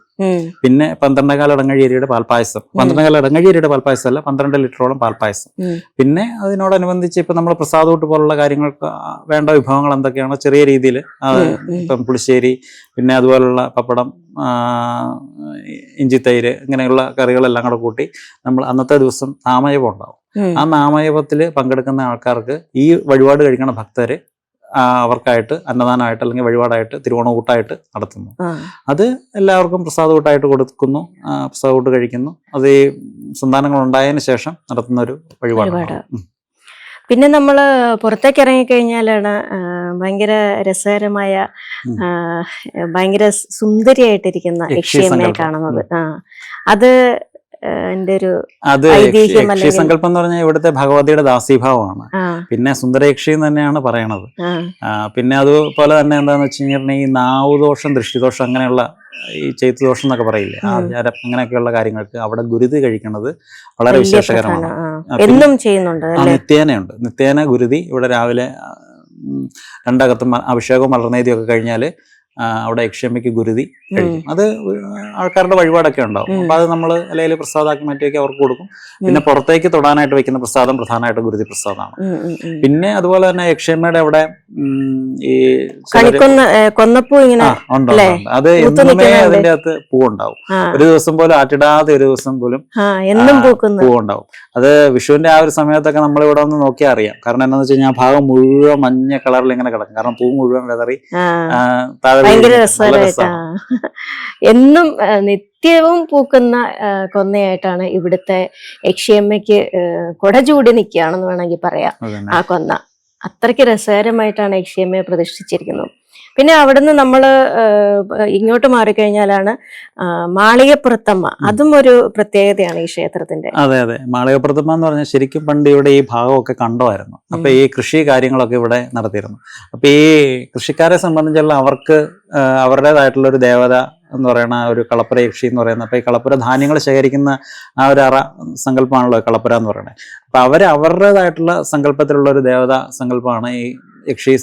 പിന്നെ പന്ത്രണ്ടേകാല ഇടങ്ങഴി അരിയുടെ പാൽപ്പായസം പന്ത്രണ്ടേകാല ഇടങ്ങഴി അരിയുടെ പാൽപ്പായസം അല്ല പന്ത്രണ്ട് ലിറ്ററോളം പാൽപ്പായസം. പിന്നെ അതിനോടനുബന്ധിച്ച് ഇപ്പൊ നമ്മൾ പ്രസാദൂട്ട് പോലുള്ള കാര്യങ്ങൾക്ക് വേണ്ട വിഭവങ്ങൾ എന്തൊക്കെയാണോ ചെറിയ രീതിയിൽ. ഇപ്പം പുളിശ്ശേരി പിന്നെ അതുപോലുള്ള പപ്പടം ഇഞ്ചിത്തൈര് ഇങ്ങനെയുള്ള കറികളെല്ലാം കൂടെ കൂട്ടി നമ്മൾ അന്നത്തെ ദിവസം നാമയപം ഉണ്ടാവും ആ നാമയപത്തിൽ പങ്കെടുക്കുന്ന ആൾക്കാർക്ക് ഈ വഴിപാട് കഴിക്കണ ഭക്തര് അവർക്കായിട്ട് അന്നദാനമായിട്ട് അല്ലെങ്കിൽ വഴിപാടായിട്ട് തിരുവോണകൂട്ടായിട്ട് നടത്തുന്നു. അത് എല്ലാവർക്കും പ്രസാദകൂട്ടായിട്ട് കൊടുക്കുന്നു. പ്രസാദകൂട്ട് കഴിക്കുന്നു. അത് ഈ സന്താനങ്ങൾ ഉണ്ടായതിനു ശേഷം നടത്തുന്ന ഒരു വഴിപാടാണ്. വഴിപാട്. പിന്നെ നമ്മൾ പുറത്തേക്ക് ഇറങ്ങിക്കഴിഞ്ഞാലാണ് ഭയങ്കര രസകരമായ ഭയങ്കര സുന്ദരിയായിട്ടിരിക്കുന്ന യക്ഷി യക്ഷിയമ്മയെ കാണുന്നത്. അത് അത് എന്ന് പറഞ്ഞാൽ ഇവിടുത്തെ ഭഗവതിയുടെ ദാസീഭാവമാണ്. പിന്നെ സുന്ദരയക്ഷി എന്ന് തന്നെയാണ് പറയണത്. പിന്നെ അതുപോലെ തന്നെ എന്താന്ന് വെച്ച് കഴിഞ്ഞാൽ ഈ നാവുദോഷം ദൃഷ്ടിദോഷം അങ്ങനെയുള്ള ഈ ചെയ്തു ദോഷം എന്നൊക്കെ പറയില്ലേ? ആചാര അങ്ങനെയൊക്കെയുള്ള കാര്യങ്ങൾക്ക് അവിടെ ഗുരുതി കഴിക്കുന്നത് വളരെ വിശേഷകരമാണ്. എന്നും ചെയ്യുന്നുണ്ട് നിത്യേനയുണ്ട്. നിത്യേന ഗുരുതി ഇവിടെ രാവിലെ രണ്ടകത്തും അഭിഷേകവും വളർന്നേതിയൊക്കെ കഴിഞ്ഞാൽ കഴിഞ്ഞാൽ അവിടെ യക്ഷമ്മയ്ക്ക് ഗുരുതി കഴിക്കും അത് ആൾക്കാരുടെ വഴിപാടൊക്കെ ഉണ്ടാവും. അപ്പൊ അത് നമ്മൾ അല്ലെങ്കിൽ പ്രസാദാക്കി മാറ്റിയൊക്കെ അവർക്ക് കൊടുക്കും. പിന്നെ പുറത്തേക്ക് തൊടാനായിട്ട് വെക്കുന്ന പ്രസാദം പ്രധാനമായിട്ട് ഗുരുതി പ്രസാദമാണ്. പിന്നെ അതുപോലെ തന്നെ യക്ഷമ്മയുടെ അവിടെ ഈ കൊന്നപ്പൂ ഇങ്ങനെ ഉണ്ട്. അത് എന്നുമേ അതിന്റെ അകത്ത് പൂ ഉണ്ടാവും ഒരു ദിവസം പോലും ആറ്റിടാതെ ഒരു ദിവസം പോലും പൂ പൂവുണ്ടാവും. അത് വിഷുവിന്റെ ആ ഒരു സമയത്തൊക്കെ നമ്മൾ ഇവിടെ ഒന്ന് നോക്കിയാൽ അറിയാം. കാരണം എന്താണെന്ന് വെച്ച് കഴിഞ്ഞാൽ ആ ഭാഗം മുഴുവൻ മഞ്ഞ കളറിൽ ഇങ്ങനെ കിടക്കും. കാരണം പൂ മുഴുവൻ വെതറി താഴെ ഭയങ്കര വീഴും. നല്ല രസകരമായിട്ടാ രസമാണ്. എന്നും നിത്യവും പൂക്കുന്ന കൊന്നയായിട്ടാണ് ഇവിടുത്തെ യക്ഷിയമ്മയ്ക്ക് കൊടചൂടി കൊട ചൂടി നിൽക്കുകയാണെന്ന് വേണമെങ്കിൽ പറയാം ആ കൊന്ന അത്രയ്ക്ക് രസകരമായിട്ടാണ് യക്ഷിയമ്മയെ പ്രതിഷ്ഠിച്ചിരിക്കുന്നത്. പിന്നെ അവിടുന്ന് നമ്മൾ ഇങ്ങോട്ട് മാറിക്കഴിഞ്ഞാലാണ് മാളികപ്പുറത്തമ്മ. അതും ഒരു പ്രത്യേകതയാണ് ഈ ക്ഷേത്രത്തിന്റെ. അതെ അതെ. മാളികപ്പുറത്തമ്മ എന്ന് പറഞ്ഞാൽ ശരിക്കും പണ്ട് ഇവിടെ ഈ ഭാഗമൊക്കെ കണ്ടമായിരുന്നു അപ്പൊ ഈ കൃഷി കാര്യങ്ങളൊക്കെ ഇവിടെ നടത്തിയിരുന്നു. അപ്പൊ ഈ കൃഷിക്കാരെ സംബന്ധിച്ചുള്ള അവർക്ക് അവരുടേതായിട്ടുള്ള ഒരു ദേവത എന്ന് പറയുന്ന ഒരു കളപ്പുര യക്ഷി എന്ന് പറയുന്നത് അപ്പൊ ഈ കളപ്പുര ധാന്യങ്ങൾ ശേഖരിക്കുന്ന ആ ഒരു അറ സങ്കല്പമാണല്ലോ കളപ്പുര എന്ന് പറയുന്നത് അപ്പോൾ അവർ അവരുടേതായിട്ടുള്ള സങ്കല്പത്തിലുള്ള ഒരു ദേവത സങ്കല്പമാണ് ഈ യക്ഷി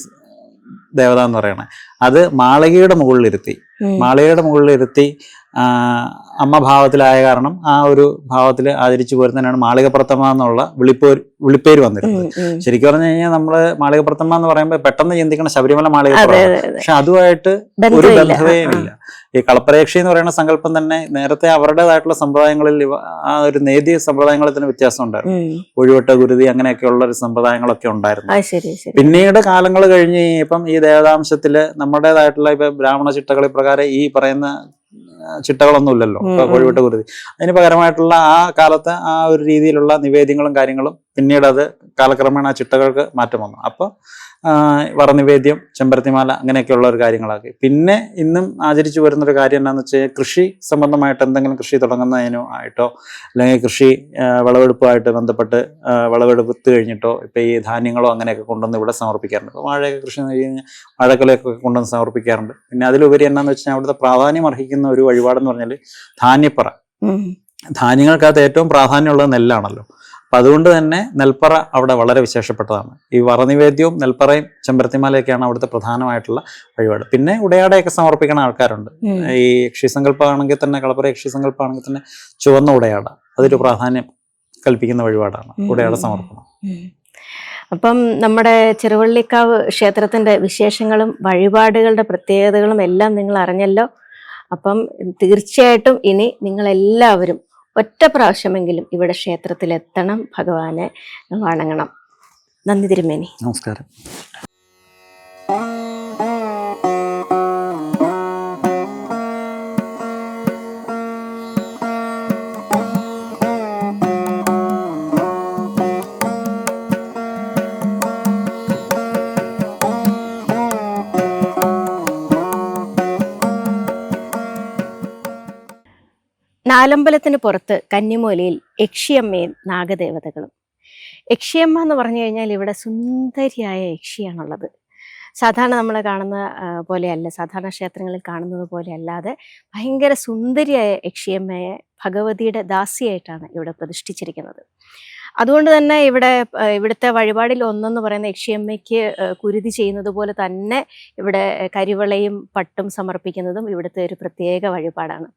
ദേവത എന്ന് പറയുന്നത് അത് മാളികയുടെ മുകളിലിരുത്തി. മാളികയുടെ മുകളിലിരുത്തി അമ്മ ഭാവത്തിലായ കാരണം ആ ഒരു ഭാവത്തിൽ ആചരിച്ചു പോരുന്നതിനാണ് മാളികപ്രത്തമ എന്നുള്ള വിളിപ്പേര് വിളിപ്പേര് വന്നിരുന്നത്. ശരിക്കും പറഞ്ഞു കഴിഞ്ഞാൽ നമ്മൾ മാളികപ്രത്തമ എന്ന് പറയുമ്പോൾ പെട്ടെന്ന് ചിന്തിക്കുന്ന ശബരിമല അതെ പക്ഷെ അതുമായിട്ട് ഒരു ആ. ഇല്ല. ഈ കളപ്രേക്ഷ എന്ന് പറയുന്ന സങ്കല്പം തന്നെ നേരത്തെ അവരുടേതായിട്ടുള്ള സമ്പ്രദായങ്ങളിൽ ആ ഒരു നേതി സമ്പ്രദായങ്ങളിൽ തന്നെ വ്യത്യാസം ഉണ്ടായിരുന്നു. ഒഴിവട്ട ഗുരുതി അങ്ങനെയൊക്കെയുള്ള ഒരു സമ്പ്രദായങ്ങളൊക്കെ ഉണ്ടായിരുന്നു. പിന്നീട് കാലങ്ങൾ കഴിഞ്ഞ് ഇപ്പം ഈ ദേവതാംശത്തിൽ നമ്മുടേതായിട്ടുള്ള ഇപ്പൊ ബ്രാഹ്മണ ചിട്ടകളി പ്രകാരം ഈ പറയുന്ന ചിട്ടകളൊന്നും ഇല്ലല്ലോ കോഴിവിട്ട കുരുതി. അതിന് പകരമായിട്ടുള്ള ആ കാലത്തെ ആ ഒരു രീതിയിലുള്ള നിവേദ്യങ്ങളും കാര്യങ്ങളും പിന്നീട് അത് കാലക്രമേണ ആ ചിട്ടകൾക്ക് മാറ്റം വന്നു. അപ്പൊ വറനിവേദ്യം ചെമ്പരത്തിമാല അങ്ങനെയൊക്കെയുള്ള ഒരു കാര്യങ്ങളാക്കി. പിന്നെ ഇന്നും ആചരിച്ചു വരുന്ന ഒരു കാര്യം എന്താണെന്ന് വെച്ച് കഴിഞ്ഞാൽ കൃഷി സംബന്ധമായിട്ട് എന്തെങ്കിലും കൃഷി തുടങ്ങുന്നതിനോ ആയിട്ടോ അല്ലെങ്കിൽ കൃഷി വിളവെടുപ്പുമായിട്ട് ബന്ധപ്പെട്ട് വിളവെടുത്ത് കഴിഞ്ഞിട്ടോ ഇപ്പോൾ ഈ ധാന്യങ്ങളോ അങ്ങനെയൊക്കെ കൊണ്ടുവന്ന് ഇവിടെ സമർപ്പിക്കാറുണ്ട്. ഇപ്പോൾ വാഴയൊക്കെ കൃഷി കഴിഞ്ഞാൽ വാഴക്കൊലയൊക്കെ കൊണ്ടുവന്ന് സമർപ്പിക്കാറുണ്ട്. പിന്നെ അതിലുപരി എന്നാന്ന് വെച്ചാൽ അവിടുത്തെ പ്രാധാന്യം അർഹിക്കുന്ന ഒരു വഴിപാടെന്ന് പറഞ്ഞാൽ ധാന്യപ്പറ. ധാന്യങ്ങൾക്കകത്ത് ഏറ്റവും പ്രാധാന്യമുള്ളത് നെല്ലാണല്ലോ. അപ്പൊ അതുകൊണ്ട് തന്നെ നെൽപ്പറ അവിടെ വളരെ വിശേഷപ്പെട്ടതാണ്. ഈ വറനിവേദ്യവും നെൽപ്പറയും ചെമ്പരത്തിമാലയൊക്കെയാണ് അവിടുത്തെ പ്രധാനമായിട്ടുള്ള വഴിപാട്. പിന്നെ ഉടയാടയൊക്കെ സമർപ്പിക്കുന്ന ആൾക്കാരുണ്ട്. ഈ യക്ഷിസങ്കല്പമാണെങ്കിൽ തന്നെ കളപ്പുര യക്ഷിസങ്കല്പമാണെങ്കിൽ തന്നെ ചുവന്ന ഉടയാട. അതൊരു പ്രാധാന്യം കൽപ്പിക്കുന്ന വഴിപാടാണ്. ഉടയാട സമർപ്പണം. അപ്പം നമ്മുടെ ചെറുവള്ളിക്കാവ് ക്ഷേത്രത്തിന്റെ വിശേഷങ്ങളും വഴിപാടുകളുടെ പ്രത്യേകതകളും എല്ലാം നിങ്ങൾ അറിഞ്ഞല്ലോ. അപ്പം തീർച്ചയായിട്ടും ഇനി നിങ്ങളെല്ലാവരും ഒറ്റ പ്രാവശ്യമെങ്കിലും ഇവിടെ ക്ഷേത്രത്തിൽ എത്തണം ഭഗവാനെ വണങ്ങണം. നന്ദി തിരുമേനി. നമസ്കാരം. നാലമ്പലത്തിന് പുറത്ത് കന്നിമൂലയിൽ യക്ഷിയമ്മയും നാഗദേവതകളും. യക്ഷിയമ്മ എന്ന് പറഞ്ഞു കഴിഞ്ഞാൽ ഇവിടെ സുന്ദരിയായ യക്ഷിയാണുള്ളത്. സാധാരണ നമ്മൾ കാണുന്ന പോലെയല്ല സാധാരണ ക്ഷേത്രങ്ങളിൽ കാണുന്നത് പോലെ അല്ലാതെ ഭയങ്കര സുന്ദരിയായ യക്ഷിയമ്മയെ ഭഗവതിയുടെ ദാസിയായിട്ടാണ് ഇവിടെ പ്രതിഷ്ഠിച്ചിരിക്കുന്നത്. അതുകൊണ്ട് തന്നെ ഇവിടെ ഇവിടുത്തെ വഴിപാടിൽ ഒന്നെന്ന് പറയുന്ന യക്ഷിയമ്മയ്ക്ക് കുരുതി ചെയ്യുന്നത് പോലെ തന്നെ ഇവിടെ കരിവളയും പട്ടും സമർപ്പിക്കുന്നതും ഇവിടുത്തെ ഒരു പ്രത്യേക വഴിപാടാണ്.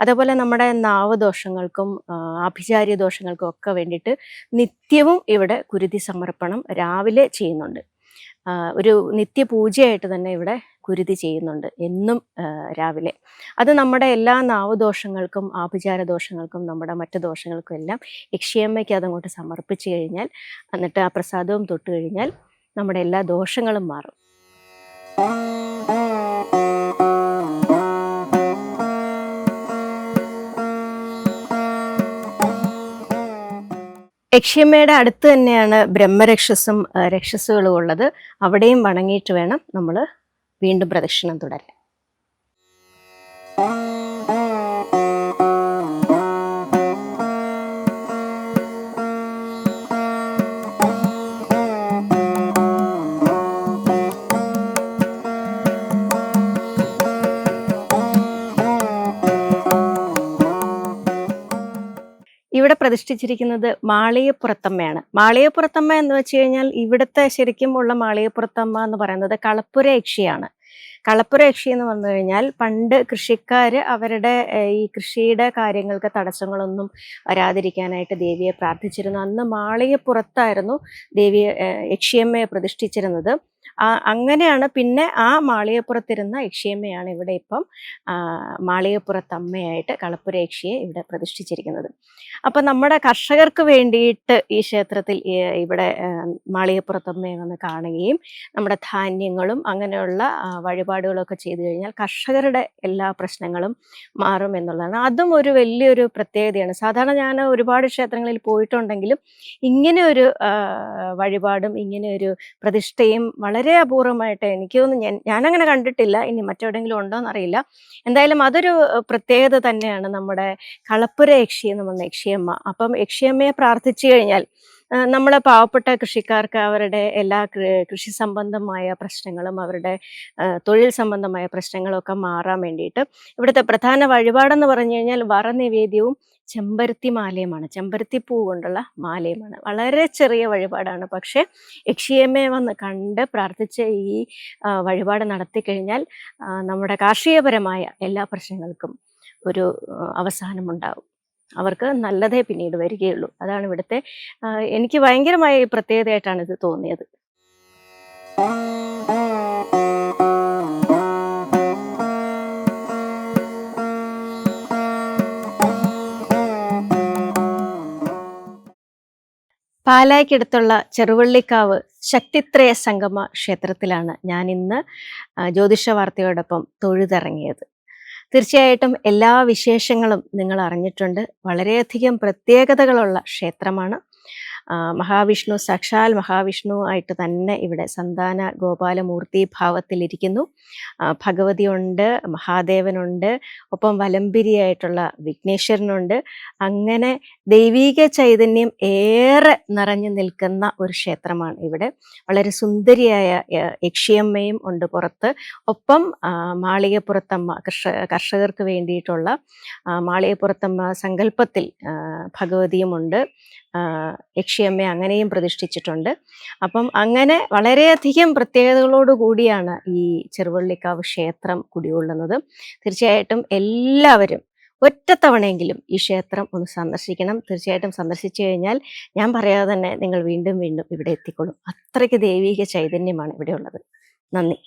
അതേപോലെ നമ്മുടെ നാവ് ദോഷങ്ങൾക്കും ആഭിചാര്യ ദോഷങ്ങൾക്കും ഒക്കെ വേണ്ടിയിട്ട് നിത്യവും ഇവിടെ കുരുതി സമർപ്പണം രാവിലെ ചെയ്യുന്നുണ്ട്. ഒരു നിത്യപൂജയായിട്ട് തന്നെ ഇവിടെ കുരുതി ചെയ്യുന്നുണ്ട് എന്നും രാവിലെ. അത് നമ്മുടെ എല്ലാ നാവദോഷങ്ങൾക്കും ആഭിചാര ദോഷങ്ങൾക്കും നമ്മുടെ മറ്റു ദോഷങ്ങൾക്കും എല്ലാം യക്ഷിയമ്മയ്ക്ക് അതങ്ങോട്ട് സമർപ്പിച്ചു കഴിഞ്ഞാൽ എന്നിട്ട് ആ പ്രസാദവും തൊട്ട് കഴിഞ്ഞാൽ നമ്മുടെ എല്ലാ ദോഷങ്ങളും മാറും. യക്ഷിയമ്മയുടെ അടുത്ത് തന്നെയാണ് ബ്രഹ്മരക്ഷസും രക്ഷസുകളും ഉള്ളത്. അവിടെയും വണങ്ങിയിട്ട് വേണം നമ്മൾ വീണ്ടും പ്രദക്ഷിണം തുടരാൻ ഇവിടെ പ്രതിഷ്ഠിച്ചിരിക്കുന്നത് മാളികപ്പുറത്തമ്മയാണ്. മാളികപ്പുറത്തമ്മ എന്ന് വെച്ച് കഴിഞ്ഞാൽ ഇവിടുത്തെ ശരിക്കും ഉള്ള മാളികപ്പുറത്തമ്മ എന്ന് പറയുന്നത് കളപ്പുര യക്ഷിയാണ്. കളപ്പുര യക്ഷി എന്ന് വന്നു കഴിഞ്ഞാൽ പണ്ട് കൃഷിക്കാർ അവരുടെ ഈ കൃഷിയുടെ കാര്യങ്ങൾക്ക് തടസ്സങ്ങളൊന്നും വരാതിരിക്കാനായിട്ട് ദേവിയെ പ്രാർത്ഥിച്ചിരുന്നു. അന്ന് മാളികപ്പുറത്തായിരുന്നു ദേവിയെ യക്ഷിയമ്മയെ പ്രതിഷ്ഠിച്ചിരുന്നത്. അങ്ങനെയാണ് പിന്നെ ആ മാളികപ്പുറത്തിരുന്ന യക്ഷിയമ്മയാണ് ഇവിടെ ഇപ്പം മാളികപ്പുറത്തമ്മയായിട്ട് കളപ്പുര യക്ഷിയെ ഇവിടെ പ്രതിഷ്ഠിച്ചിരിക്കുന്നത്. അപ്പം നമ്മുടെ കർഷകർക്ക് വേണ്ടിയിട്ട് ഈ ക്ഷേത്രത്തിൽ ഇവിടെ മാളികപ്പുറത്തമ്മയെ വന്ന് കാണുകയും നമ്മുടെ ധാന്യങ്ങളും അങ്ങനെയുള്ള വഴിപാടുകളൊക്കെ ചെയ്തു കഴിഞ്ഞാൽ കർഷകരുടെ എല്ലാ പ്രശ്നങ്ങളും മാറും എന്നുള്ളതാണ്. അതും ഒരു വലിയൊരു പ്രത്യേകതയാണ്. സാധാരണ ഞാൻ ഒരുപാട് ക്ഷേത്രങ്ങളിൽ പോയിട്ടുണ്ടെങ്കിലും ഇങ്ങനെ ഒരു വഴിപാടും ഇങ്ങനെ ഒരു പ്രതിഷ്ഠയും വളരെ അപൂർവമായിട്ട് എനിക്ക് തോന്നുന്നു ഞാൻ ഞാനങ്ങനെ കണ്ടിട്ടില്ല. ഇനി മറ്റെവിടെയെങ്കിലും ഉണ്ടോ എന്നറിയില്ല എന്തായാലും അതൊരു പ്രത്യേകത തന്നെയാണ് നമ്മുടെ കളപ്പുര യക്ഷി എന്ന് പറഞ്ഞ യക്ഷിയമ്മ. അപ്പം യക്ഷിയമ്മയെ പ്രാർത്ഥിച്ചു കഴിഞ്ഞാൽ നമ്മളെ പാവപ്പെട്ട കൃഷിക്കാർക്ക് അവരുടെ എല്ലാ കൃഷി സംബന്ധമായ പ്രശ്നങ്ങളും അവരുടെ തൊഴിൽ സംബന്ധമായ പ്രശ്നങ്ങളും ഒക്കെ മാറാൻ വേണ്ടിയിട്ട് ഇവിടുത്തെ പ്രധാന വഴിപാടെന്ന് പറഞ്ഞു കഴിഞ്ഞാൽ വറ നിവേദ്യവും ചെമ്പരത്തി മാലയമാണ്. ചെമ്പരത്തി പൂ കൊണ്ടുള്ള മാലയമാണ്. വളരെ ചെറിയ വഴിപാടാണ്. പക്ഷേ യക്ഷിയമ്മയെ വന്ന് കണ്ട് പ്രാർത്ഥിച്ച് ഈ വഴിപാട് നടത്തി കഴിഞ്ഞാൽ നമ്മുടെ കാർഷികപരമായ എല്ലാ പ്രശ്നങ്ങൾക്കും ഒരു അവസാനമുണ്ടാവും. അവർക്ക് നല്ലതേ പിന്നീട് വരികയുള്ളൂ. അതാണ് ഇവിടുത്തെ എനിക്ക് ഭയങ്കരമായ പ്രത്യേകതയായിട്ടാണ് ഇത് തോന്നിയത്. പാലായ്ക്കടുത്തുള്ള ചെറുവള്ളിക്കാവ് ശക്തിത്രയ സംഗമ ക്ഷേത്രത്തിലാണ് ഞാൻ ഇന്ന് ജ്യോതിഷ വാർത്തയോടൊപ്പം തൊഴുതിറങ്ങിയത്. തീർച്ചയായിട്ടും എല്ലാ വിശേഷങ്ങളും നിങ്ങൾ അറിഞ്ഞിട്ടുണ്ട്. വളരെയധികം പ്രത്യേകതകളുള്ള ക്ഷേത്രമാണ്. മഹാവിഷ്ണു സാക്ഷാൽ മഹാവിഷ്ണു ആയിട്ട് തന്നെ ഇവിടെ സന്താന ഗോപാലമൂർത്തി ഭാവത്തിലിരിക്കുന്നു. ഭഗവതിയുണ്ട് മഹാദേവനുണ്ട് ഒപ്പം വലംബിരിയായിട്ടുള്ള വിഘ്നേശ്വരനുണ്ട്. അങ്ങനെ ദൈവീക ചൈതന്യം ഏറെ നിറഞ്ഞു നിൽക്കുന്ന ഒരു ക്ഷേത്രമാണ് ഇവിടെ. വളരെ സുന്ദരിയായ യക്ഷിയമ്മയും ഉണ്ട് പുറത്ത്. ഒപ്പം മാളികപ്പുറത്തമ്മ കർഷ കർഷകർക്ക് വേണ്ടിയിട്ടുള്ള മാളികപ്പുറത്തമ്മ സങ്കല്പത്തിൽ ഭഗവതിയുമുണ്ട്. ആ, യക്ഷിയമ്മയെ അങ്ങനെയും പ്രതിഷ്ഠിച്ചിട്ടുണ്ട്. അപ്പം അങ്ങനെ വളരെയധികം പ്രത്യേകതകളോട് കൂടിയാണ് ഈ ചെറുവള്ളിക്കാവ് ക്ഷേത്രം കുടികൊള്ളുന്നത്. തീർച്ചയായിട്ടും എല്ലാവരും ഒറ്റത്തവണയെങ്കിലും ഈ ക്ഷേത്രം ഒന്ന് സന്ദർശിക്കണം. തീർച്ചയായിട്ടും സന്ദർശിച്ചു കഴിഞ്ഞാൽ ഞാൻ പറയാതെ തന്നെ നിങ്ങൾ വീണ്ടും വീണ്ടും ഇവിടെ എത്തിക്കൊള്ളും അത്രയ്ക്ക് ദൈവീക ചൈതന്യമാണ് ഇവിടെയുള്ളത്. നന്ദി.